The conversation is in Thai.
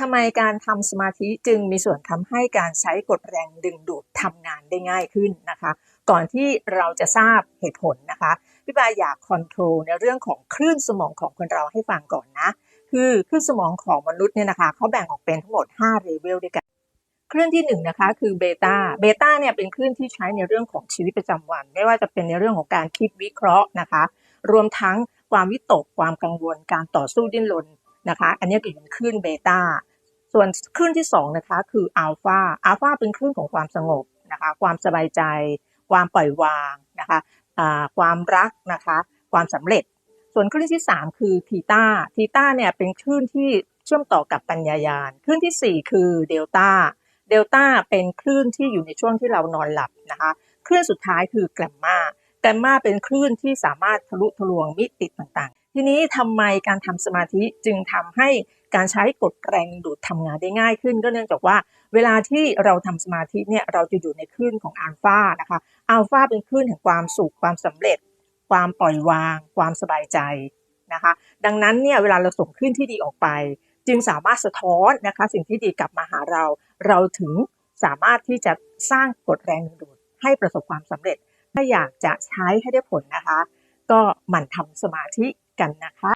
ทำไมการทำสมาธิจึงมีส่วนทำให้การใช้กฎแรงดึงดูดทำงานได้ง่ายขึ้นนะคะ ก่อนที่เราจะทราบเหตุผลนะคะ พี่ปาอยากคอนโทรลในเรื่องของคลื่นสมองของคนเราให้ฟังก่อนนะ คือคลื่นสมองของมนุษย์เนี่ยนะคะเขาแบ่งออกเป็นทั้งหมด5เลเวลด้วยกันคลื่นที่1นงนะคะคือเบต้า เบต้าเนี่ยเป็นคลื่นที่ใช้ในเรื่องของชีวิตประจำวัน ไม่ว่าจะเป็นในเรื่องของการคิดวิเคราะห์นะคะ รวมทั้งความวิตกความกังวลการต่อสู้ดิ้นรนนะคะ อันนี้เป็นคลื่นเบต้า ส่วนคลื่นที่2นะคะคืออัลฟาอัลฟาเป็นคลื่นของความสงบนะคะความสบายใจ ความปล่อยวางนะคะความรักนะคะความสำเร็จ ส่วนคลื่นที่ 3 คือทีตาทีตาเนี่ยเป็นคลื่นที่เชื่อมต่อกับปัญญายาณคลื่นที่ 4 คือเดลต้าเดลต้าเป็นคลื่นที่อยู่ในช่วงที่เรานอนหลับนะคะคลื่นสุดท้ายคือแกรมมา แกมมาเป็นคลื่นที่สามารถทะลุทะลวงมิติต่างๆ ทีนี้ทำไมการทำสมาธิจึงทำให้การใช้กฎแรงดูดทำงานได้ง่ายขึ้น ก็เนื่องจากว่า เวลาที่เราทำสมาธิเนี่ยเราจะอยู่ในคลื่นของอัลฟานะคะอัลฟาเป็นคลื่นแห่งความสุขความสำเร็จ ความปล่อยวาง ความสบายใจนะคะ ดังนั้นเนี่ยเวลาเราส่งคลื่นที่ดีออกไป จึงสามารถสะท้อนนะคะสิ่งที่ดีกลับมาหาเรา เราถึงสามารถที่จะสร้างกฎแรงดึงดูดให้ประสบความสำเร็จ ถ้าอยากจะใช้ให้ได้ผลนะคะ ก็หมั่นทำสมาธิกันนะคะ